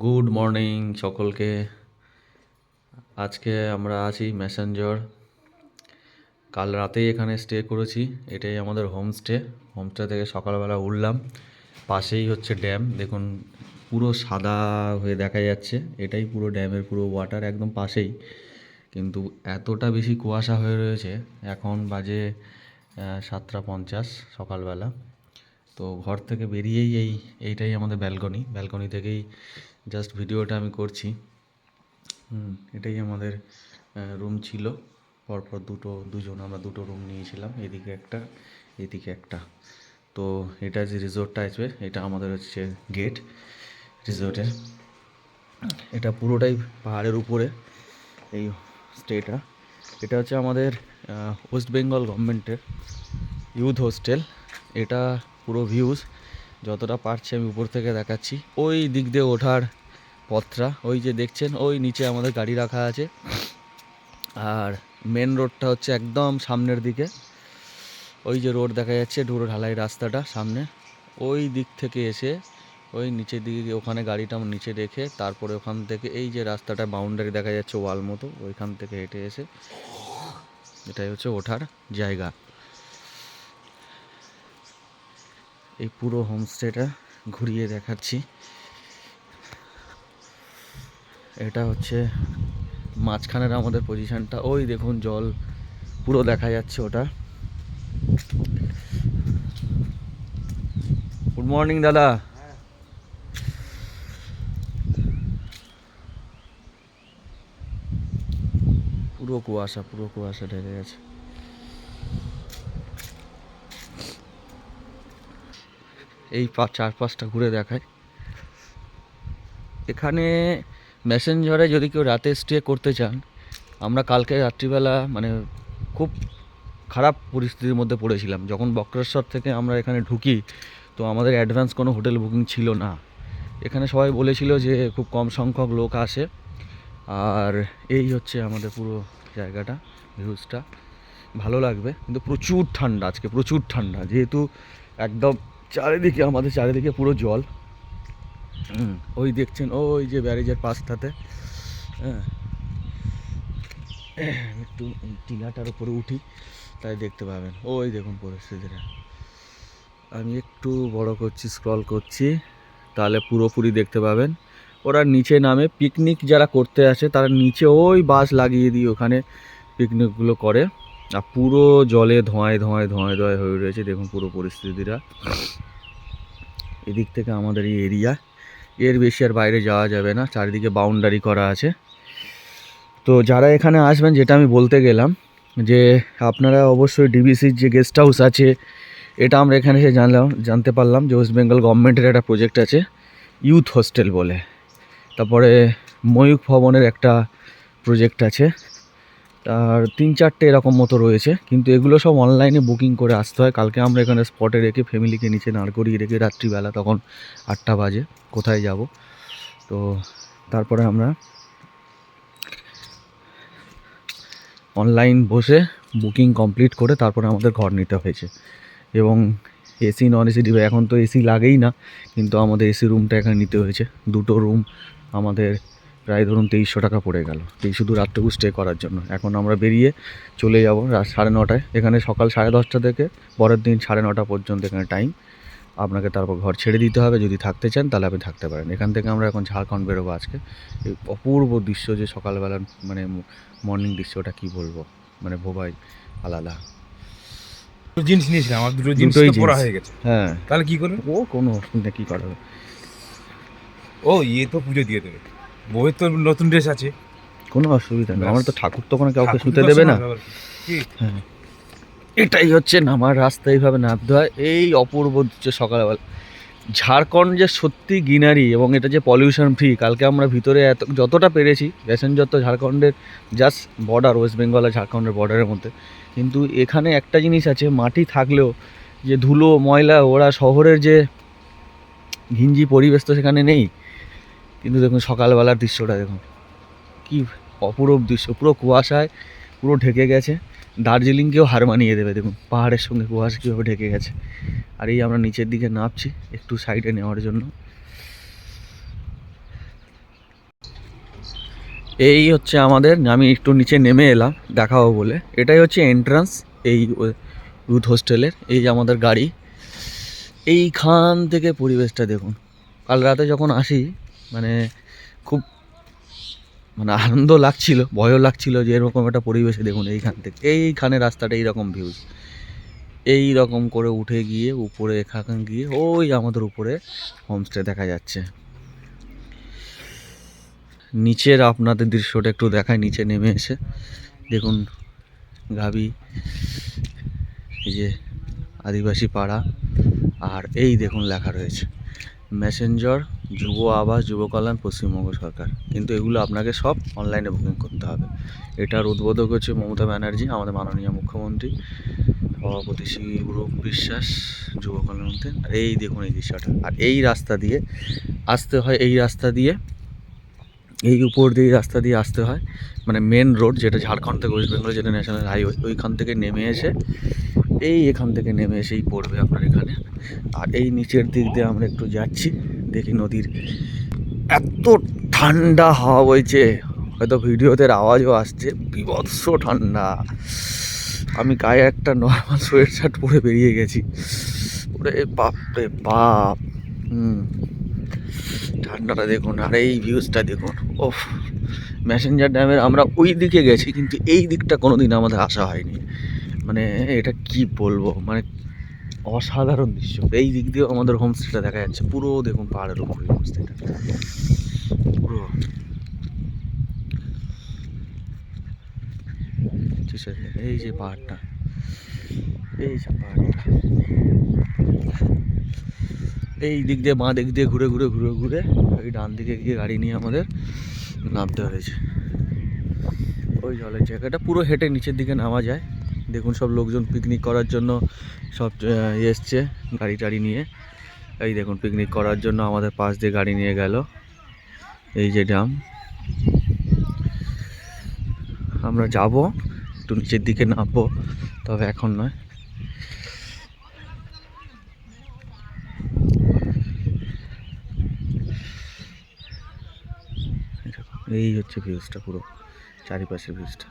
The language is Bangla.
গুড মর্নিং সকলকে। আজকে আমরা আছি ম্যাসেঞ্জর কাল রাতেই এখানে স্টে করেছি। এটাই আমাদের হোমস্টে হোমস্টে থেকে সকালবেলা উঠলাম। পাশেই হচ্ছে ড্যাম দেখুন, পুরো সাদা হয়ে দেখা যাচ্ছে। এটাই পুরো ড্যামের পুরো ওয়াটার একদম পাশেই। কিন্তু এতটা বেশি কুয়াশা হয়ে রয়েছে। এখন বাজে সাতটা পঞ্চাশ সকালবেলা। তো ঘর থেকে বেরিয়েই এই, এইটাই আমাদের ব্যালকনি ব্যালকনি থেকেই জাস্ট ভিডিওটা আমি করছি। হুম, এটাই আমাদের রুম ছিল। পরপর দুটো দুজন আমরা দুটো রুম নিয়েছিলাম এদিকে একটা এদিকে একটা। তো এটা যে রিসোর্টটা আসবে এটা আমাদের হচ্ছে গেট রিসোর্টের এটা পুরোটাই পাহাড়ের উপরে এই স্টেটা এটা হচ্ছে আমাদের ওয়েস্ট বেঙ্গল গভর্নমেন্টের ইউথ হোস্টেল এটা পুরো ভিউজ যতটা পারছি আমি উপর থেকে দেখাচ্ছি। ওই দিক দিয়ে ওঠার পথটা, ওই যে দেখছেন, ওই নিচে আমাদের গাড়ি রাখা আছে। আর মেন রোডটা হচ্ছে একদম সামনের দিকে। ওই যে রোড দেখা যাচ্ছে ডুরো ঢালাই রাস্তাটা সামনে। ওই দিক থেকে এসে ওই নিচের দিকে ওখানে গাড়িটা নিচে রেখে তারপরে ওখান থেকে এই যে রাস্তাটা বাউন্ডারি দেখা যাচ্ছে ওয়াল মতো, ওইখান থেকে হেঁটে এসে এটাই হচ্ছে ওঠার জায়গা। এই পুরো হোমস্টেটা ঘুরিয়ে দেখাচ্ছি। এটা হচ্ছে মাঝখানের আমাদের পজিশনটা ওই দেখুন জল পুরো দেখা যাচ্ছে ওটা। গুড মর্নিং দাদা। পুরো কুয়াশা পুরো কুয়াশা ঢেকে গেছে। এই পা চার পাঁচটা ঘুরে দেখায়। এখানে মেসেঞ্জরে যদি কেউ রাতে স্টে করতে চান, আমরা কালকে রাত্রিবেলা মানে খুব খারাপ পরিস্থিতির মধ্যে পড়েছিলাম। যখন বক্রেশ্বর থেকে আমরা এখানে ঢুকি, তো আমাদের অ্যাডভান্স কোনো হোটেল বুকিং ছিল না। এখানে সবাই বলেছিল যে খুব কম সংখ্যক লোক আসে। আর এই হচ্ছে আমাদের পুরো জায়গাটা ভিউজটা ভালো লাগবে। কিন্তু প্রচুর ঠান্ডা আজকে, প্রচুর ঠান্ডা। যেহেতু একদম চারিদিকে, আমাদের চারিদিকে পুরো জল। ওই দেখছেন, ওই যে ব্যারেজের পাশটাতে। হ্যাঁ। একটু টিলাটার উপরে উঠি, তাই দেখতে পাবেন। ওই দেখুন পরিস্থিতিটা। আমি একটু বড় করছি স্ক্রল করছি, তাহলে পুরোপুরি দেখতে পাবেন। ওরা নিচে নামে পিকনিক যারা করতে আসে, তারা নিচে ওই বাস লাগিয়ে দিয়ে ওখানে পিকনিকগুলো করে। আর পুরো জলে ধোঁয়ায় ধোঁয়ায় ধোঁয়ায় ধোঁয়ায় হয়ে রয়েছে, দেখুন পুরো পরিস্থিতিটা। এদিক থেকে আমাদের এই এরিয়া, এর বেশি আর বাইরে যাওয়া যাবে না, চারিদিকে বাউন্ডারি করা আছে। তো যারা এখানে আসবেন, যেটা আমি বলতে গেলাম, যে আপনারা অবশ্যই ডিবিসির যে গেস্ট হাউস আছে, এটা আমরা এখানে এসে জানলাম, জানতে পারলাম যে ওয়েস্ট বেঙ্গল গভর্নমেন্টের একটা প্রজেক্ট আছে ইউথ হোস্টেল বলে। তারপরে ময়ূখ ভবনের একটা প্রজেক্ট আছে। আর তিন চারটে এরকম মতো রয়েছে, কিন্তু এগুলো সব অনলাইনে বুকিং করে আসতে হয়। কালকে আমরা এখানে স্পটে রেখে ফ্যামিলিকে নিচে দাঁড় করিয়ে রেখে রাত্রিবেলা তখন আটটা বাজে, কোথায় যাব? তো তারপরে আমরা অনলাইন বসে বুকিং কমপ্লিট করে তারপরে আমাদের ঘর নিতে হয়েছে। এবং এসি নন এসি ডিবে এখন তো এসি লাগেই না, কিন্তু আমাদের এসি রুমটা এখানে নিতে হয়েছে। দুটো রুম আমাদের প্রায় ধরুন তেইশশো টাকা পড়ে গেল। এই শুধু রাতটুকু স্টে করার জন্য। এখন আমরা বেরিয়ে চলে যাব রাত সাড়ে নটায়। এখানে সকাল সাড়ে দশটা থেকে পরের দিন সাড়ে নটা পর্যন্ত এখানে টাইম আপনাকে তারপর ঘর ছেড়ে দিতে হবে। যদি থাকতে চান তাহলে আপনি থাকতে পারেন। এখান থেকে আমরা এখন ঝাড়খণ্ড বেরোবো আজকে। এই অপূর্ব দৃশ্য যে সকালবেলার মানে মর্নিং দৃশ্যটা কি বলব? মানে ভোবাই আলাদা। জিন্স নিয়েছিলাম। আমার দুটো জিন্স পরা হয়ে গেছে। হ্যাঁ। তাহলে কি করবে? ও কোনো কী করা হবে ও ইয়ে তো পুজো দিয়ে দেবে। বউয়ের তো নতুন ড্রেস আছে। কোনো অসুবিধা নেই। আমার তো ঠাকুর তো কোনো কাউকে শুতে দেবে না? হ্যাঁ। এটাই হচ্ছে নামার রাস্তা এইভাবে নামতে হয়। এই অপূর্ব হচ্ছে সকালবেলা। ঝাড়খণ্ড যে সত্যি গ্রিনারি এবং এটা যে পলিউশন ফ্রি কালকে আমরা ভিতরে এত যতটা পেরেছি প্যাসেঞ্জার তো ঝাড়খণ্ডের জাস্ট বর্ডার ওয়েস্ট বেঙ্গল আর ঝাড়খণ্ডের বর্ডারের মধ্যে। কিন্তু এখানে একটা জিনিস আছে মাটি থাকলেও যে ধুলো ময়লা ওরা শহরের যে ঘিঞ্জি পরিবেশ তো সেখানে নেই। কিন্তু দেখুন সকালবেলার দৃশ্যটা দেখুন। কি অপূরব দৃশ্য, পুরো কুয়াশায় পুরো ঢেকে গেছে। দার্জিলিংকেও হার মানিয়ে দেবে দেখুন, পাহাড়ের সঙ্গে কুয়াশা কীভাবে ঢেকে গেছে। আর এই আমরা নিচের দিকে নামছি, একটু সাইডে নেওয়ার জন্য। এই হচ্ছে আমাদের, আমি একটু নিচে নেমে এলাম, দেখাবো বলে। এটাই হচ্ছে এন্ট্রান্স এই ইউথ হোস্টেলের এই যে আমাদের গাড়ি। এইখান থেকে পরিবেশটা দেখুন। কাল রাতে যখন আসি মানে খুব মানে আনন্দ লাগছিল, ভয়ও লাগছিল যে এরকম একটা পরিবেশে দেখুন এইখান থেকে, এইখানে রাস্তাটা এইরকম ভিউজ এই রকম করে উঠে গিয়ে উপরে এখান গিয়ে ওই আমাদের উপরে হোমস্টে দেখা যাচ্ছে। নিচের আপনাদের দৃশ্যটা একটু দেখায় নিচে নেমে এসে। দেখুন গাবি, এই যে আদিবাসী পাড়া, আর এই দেখুন লেখা রয়েছে। মেসেঞ্জর যুব আবাস, যুব কল্যাণ, পশ্চিমবঙ্গ সরকার। কিন্তু এগুলো আপনাকে সব অনলাইনে বুকিং করতে হবে। এটার উদ্বোধক হচ্ছে মমতা ব্যানার্জি, আমাদের মাননীয় মুখ্যমন্ত্রী, সভাপতি শ্রী রূপ বিশ্বাস, যুব কল্যাণ আর এই দেখুন এই দৃশ্যটা। আর এই রাস্তা দিয়ে আসতে হয়, এই রাস্তা দিয়ে এই উপর দিয়ে, রাস্তা দিয়ে আসতে হয়। মানে মেন রোড যেটা ঝাড়খণ্ড থেকে ওয়েস্ট বেঙ্গল যেটা ন্যাশনাল হাইওয়ে ওইখান থেকে নেমে এসে, এই এখান থেকে নেমে এসেই পড়বে আপনার এখানে। আর এই নিচের দিক দিয়ে আমরা একটু যাচ্ছি, দেখি নদীর এত ঠান্ডা হাওয়া বইছে। হয়তো ভিডিওতে আওয়াজও আসছে বিভৎস ঠান্ডা। আমি গায়ে একটা নর্মাল সোয়েট শার্ট পরে বেরিয়ে গেছি। ওরে বাপ রে বাপ, হুম। ঠান্ডাটা দেখুন, আর এই ভিউজটা দেখুন ওফ ম্যাসেঞ্জার ড্যামের আমরা ওই দিকে গেছি, কিন্তু এই দিকটা কোনো দিন আমাদের আসা হয়নি। মানে এটা কি বলব? মানে অসাধারণ দৃশ্য। এই দিক দিয়েও আমাদের হোমস্টেটা দেখা যাচ্ছে। পুরো দেখুন পাহাড়ের উপরে হোমস্টেটা পুরো। এই যে পাহাড়টা, এই যে পাহাড়টা। এই দিক দিয়ে বাঁ দিক দিয়ে ঘুরে ঘুরে ঘুরে ঘুরে ওই ডান দিকে গিয়ে গাড়ি নিয়ে আমাদের নামতে হয়েছে। ওই জলের জায়গাটা পুরো হেঁটে নিচের দিকে নামা যায়। দেখুন সব লোকজন পিকনিক করার জন্য সব এসছে গাড়ি টাড়ি নিয়ে। এই দেখুন পিকনিক করার জন্য আমাদের পাশ দিয়ে গাড়ি নিয়ে গেল। এই যে ড্যাম আমরা যাব, একটু নিচের দিকে নামবো, তবে এখন নয় এই দেখুন, এই হচ্ছে ভিউজটা পুরো চারিপাশের ভিউজটা